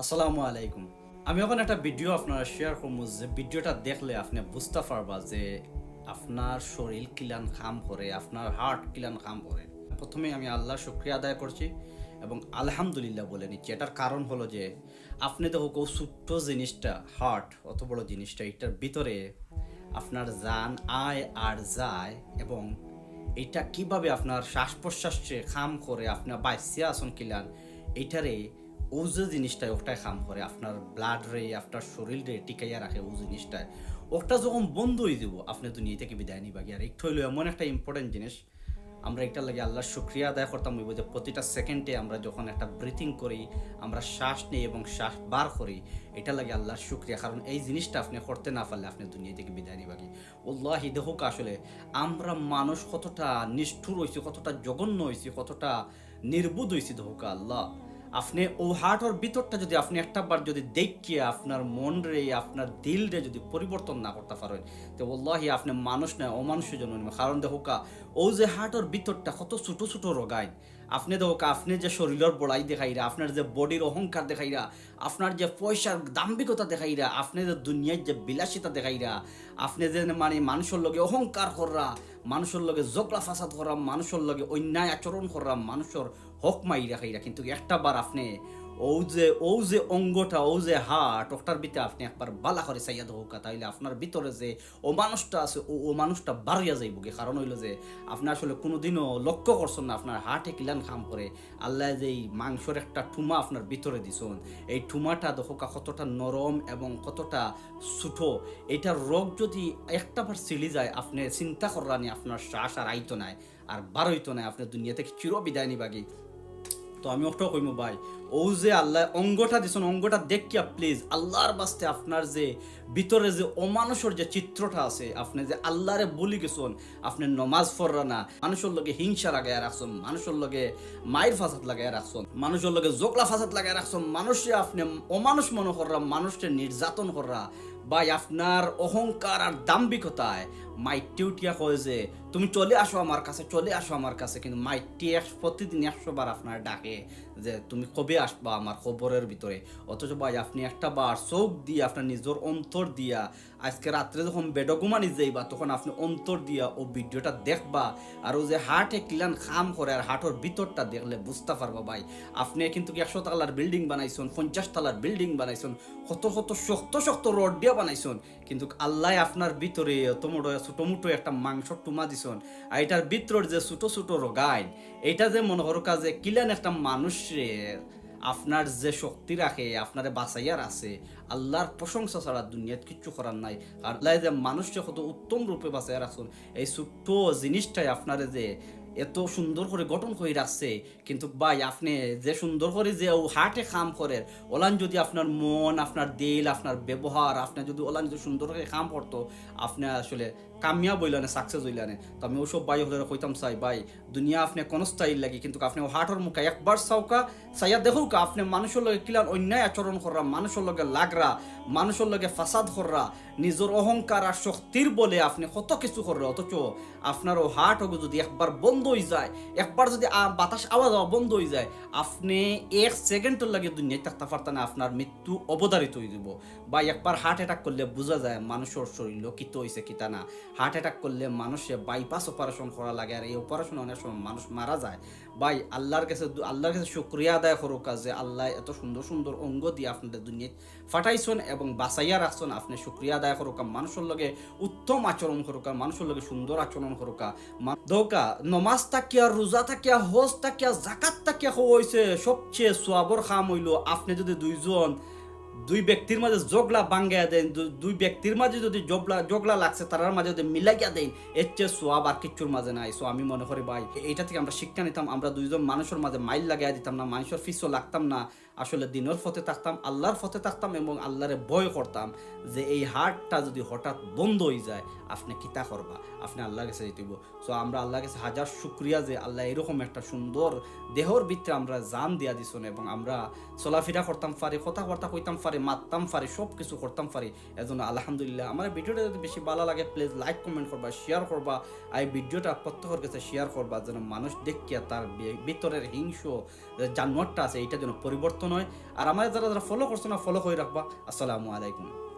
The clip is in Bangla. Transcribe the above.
আসসালামু আলাইকুম। আমি এখন একটা ভিডিও আপনারা শেয়ার করব যে ভিডিওটা দেখলে আপনি বুঝতে পারবা যে আপনার শরীর কিলান খাম করে, আপনার হার্ট কিলান কাম করে। প্রথমে আমি আল্লাহর শুক্রিয়া আদায় করছি এবং আলহামদুলিল্লাহ বলে নিচ্ছি। এটার কারণ হলো যে আপনি দেখো কেউ ছোট্ট জিনিসটা হার্ট অত বড় জিনিসটা, এটার ভিতরে আপনার যান আয় আর যায় এবং এটা কীভাবে আপনার শ্বাস প্রশ্বাসে খাম করে, আপনার বাইসিয়া আসন কিলান এইটারে ও যে জিনিসটা ওটাই কাম করে, আপনার ব্লাড রে আপনার শরীর রে টিকাইয়া রাখে ও জিনিসটায় ওটা যখন বন্ধ হয়ে যাব, আপনি দুনিয়া থেকে বিদায় নিবা? আর একটু হইল এমন একটা ইম্পর্টেন্ট জিনিস, আমরা এটা লাগে আল্লাহর শুক্রিয়া আদায় করতাম হইব যে প্রতিটা সেকেন্ডে আমরা যখন একটা ব্রিথিং করি, আমরা শ্বাস নিই এবং শ্বাস বার করি, এটা লাগে আল্লাহর শুক্রিয়া। কারণ এই জিনিসটা আপনি করতে না পারলে আপনি দুনিয়া থেকে বিদায় নিবাকি উল্লাহি দেখুক আসলে, আমরা মানুষ কতটা নিষ্ঠুর হয়েছি কতটা জঘন্য হয়েছি কতটা নির্বুধ হয়েছি দেখুক আল্লাহ। আপনি ও হার্টর ভিতরটা যদি আপনি একটা বার যদি দেখিয়ে আপনার মন রে আপনার দিল রে যদি পরিবর্তন না করতে পারেন, তো ওল্লাহি আপনি মানুষ নয়, অমানুষের জন্য কারণ দেখোকা ও যে হার্টর ভিতরটা কত ছোট ছোট রোগায় আপনি দেখোকা আপনি যে শরীরের বড়াই দেখাইরা, আপনার যে বডির অহংকার দেখাইরা, আপনার যে পয়সার দাম্ভিকতা দেখাইরা, আপনি যে দুনিয়ার যে বিলাসিতা দেখাইরা, আপনি যে মানে মানুষের লগে অহংকার কররা, মানুষের লগে জগলা ফাসাদ করা মানুষের লগে অন্যায় আচরণ করা মানুষের হক মাই রাখাইরা কিন্তু একটা বার আপনি ও যে ও যে অঙ্গটা ও যে হাট, ওটার ভিতরে আপনি একবার বালা করে চাইয়া হোকা, তাইলে আপনার ভিতরে যে ও মানুষটা আছে, ও ও মানুষটা বাড়িয়া যাইব গে। কারণ হইল যে, আপনি আসলে কোনোদিনও লক্ষ্য করছেন না আপনার হাটে কিলান খাম করে, আল্লাহ যে এই মাংসর একটা ঠুমা আপনার ভিতরে দিছন। এই ঠুমাটা দোকা কতটা নরম এবং কতটা ছোটো এটার রোগ যদি একটা বার সিলি যায়, আপনি চিন্তা করানি আপনার শ্বাস আর আইতো নাই, আর বারোইতো নাই, আপনি দুনিয়া থেকে চির বিদায় নিবাগি তো আমি ওটাও কইম, ভাই। ও যে আল্লাহ, অঙ্গটা দিছেন, অঙ্গটা দেখিয়া প্লিজ আল্লাহর বাস্তে আপনার যে ভিতরে যে অমানুষের যে চিত্রটা আছে, আপনি যে আল্লাহরে বলি গেছেন, আপনি নমাজ পড়রা না, মানুষের লগে হিংসা লাগাই রাখছেন, মানুষের লগে মায়ের ফাসাদ লাগাই রাখছেন, মানুষের লগে জোকলা ফাসাদ লাগাই রাখছেন, মানুষে আপনি অমানুষ মনে কররা মানুষকে নির্যাতন কররা। ভাই, আপনার অহংকার আর দাম্ভিকতায় মাইটি উঠিয়া কয় যে তুমি চলে আসো আমার কাছে, চলে আসো আমার কাছে। কিন্তু মাইটি এক, প্রতিদিন একশো বার আপনার ডাকে যে তুমি কবে আসবা আমার খবরের ভিতরে। অথচ ভাই, আপনি একটা বার চোখ দিয়ে আপনার নিজের অন্তর দিয়া আজকে রাত্রে যখন বেডগুমানি যাইবা, তখন আপনি অন্তর দিয়া ও ভিডিওটা দেখবা। আর ও যে হার্টে কিলান খাম করে আর হার্টের ভিতরটা দেখলে বুঝতে পারবা ভাই, আপনি কিন্তু একশো তালার বিল্ডিং বানাইছেন, পঞ্চাশ তালার বিল্ডিং বানাইছেন, কত কত শক্ত শক্ত রড দিয়া বানাইছেন। কিন্তু আল্লাহ আপনার ভিতরে এত মোটো ছোট মুটো একটা মাংস টুমা দিছন আর এটার ভিতর যে ছোট ছোট রোগাইন এটা যে মনে করো যে কিলান একটা মানুষের আপনার যে শক্তি রাখে আপনারে বাঁচাইয়ার আছে আল্লাহর প্রশংসা ছাড়া দুনিয়াত কিচ্ছু করার নাই। আর আল্লাহ যে মানুষকে কত উত্তম রূপে বাঁচাইয়া রাখছেন এই ছোট্ট জিনিসটাই আপনারে যে এত সুন্দর করে গঠন করে রাখছে কিন্তু ভাই, আপনি যে সুন্দর করে যে ও হার্টে কাম করে ওলান যদি আপনার মন আপনার দিল আপনার ব্যবহার আপনার যদি ওলান যদি সুন্দর করে কাম করতো আপনি আসলে কামিয়া বইলানে সাকসেস হইলানে তো আমি ওসব ভাই হলে কইতাম চাই ভাই, দুনিয়া আপনি কোন স্টাইল লাগি, কিন্তু আপনি হার্টর মুখে একবার চাওকা চাইয়া দেখুক, আপনি মানুষের লগে কিলান অন্যায় আচরণ করা মানুষের লগে লাগরা, মানুষের লগে ফাসাদ করা নিজের অহংকার আর শক্তির বলে আপনি কত কিছু কররা। অথচ আপনার ও হার্ট যদি একবার বন্ধ হয়ে যায়, একবার যদি বাতাস আওয়াজ বন্ধ হয়ে যায়, আপনি এক সেকেন্ডের লাগে দুনিয়ায় থাকতে পারতেন আপনার মৃত্যু অবধারিত হয়ে যাব। বা একবার হার্ট অ্যাটাক করলে বোঝা যায় মানুষের শরীর কিত হয়েছে কিতা না। হার্ট অ্যাটাক করলে মানুষে বাইপাস অপারেশন করা লাগে। আর এই অপারেশন অনেক সময় মানুষ মারা যায়। ভাই, আল্লাহর কাছে আল্লাহর কাছে শুক্রিয়া আদায় করুক যে আল্লাহ এত সুন্দর সুন্দর অঙ্গ দিয়ে আপনাদের দুনিয়ায় ফাটাইছেন এবং বাঁচাইয়া রাখছেন, আপনি শুক্রিয়া আদায় করুক মানুষের লগে উত্তম আচরণ করুক মানুষের লগে সুন্দর আচরণ করুক দৌকা নমাজ তাকিয়া রোজা তাকিয়া হজ তাকিয়া জাকাত তাকিয়া হইছে। সবচেয়ে সোয়াবর খাম হইল আপনি যদি দুইজন দুই ব্যক্তির মাঝে জগলা বাঙ্গাইয়া দেন দুই ব্যক্তির মাঝে যদি জগলা জগলা লাগছে তার মাঝে যদি মিলাইয়া দেন, এর চেয়ে সোয়াব আর কিচ্ছুর মাঝে নাই। সো আমি মনে করি, ভাই, এইটা থেকে আমরা শিক্ষা নিতাম, আমরা দুইজন মানুষের মাঝে মাইল লাগাইয়া দিতাম না, মানুষের ফিসও লাগতাম না। আসলে দিনের ফতে থাকতাম, আল্লাহর ফতে থাকতাম এবং আল্লাহরে ভয় করতাম যে এই হার্টটা যদি হঠাৎ বন্ধ হয়ে যায়, আপনি কিতা করবা? আপনি আল্লাহর কাছে যেতে সো আমরা আল্লাহর কাছে হাজার শুক্রিয়া যে আল্লাহ এরকম একটা সুন্দর দেহর ভিতরে আমরা জান দিয়া দিছন এবং আমরা চলাফেরা করতাম পারি কথা কথা কইতাম পারি মারতাম পারি সব কিছু করতাম পারি এজন্য আলহামদুলিল্লাহ। আমার ভিডিওটা যদি বেশি ভালো লাগে প্লিজ লাইক কমেন্ট করবা শেয়ার করবা। এই ভিডিওটা প্রত্যেকের কাছে শেয়ার করবা, যেন মানুষ দেখিয়া তার ভিতরের হিংস জানোয়ারটা আছে এটা যেন পরিবর্তন হয়। আর আমার যারা যারা ফলো করছ না ফলো করে রাখবা। আসসালামু আলাইকুম।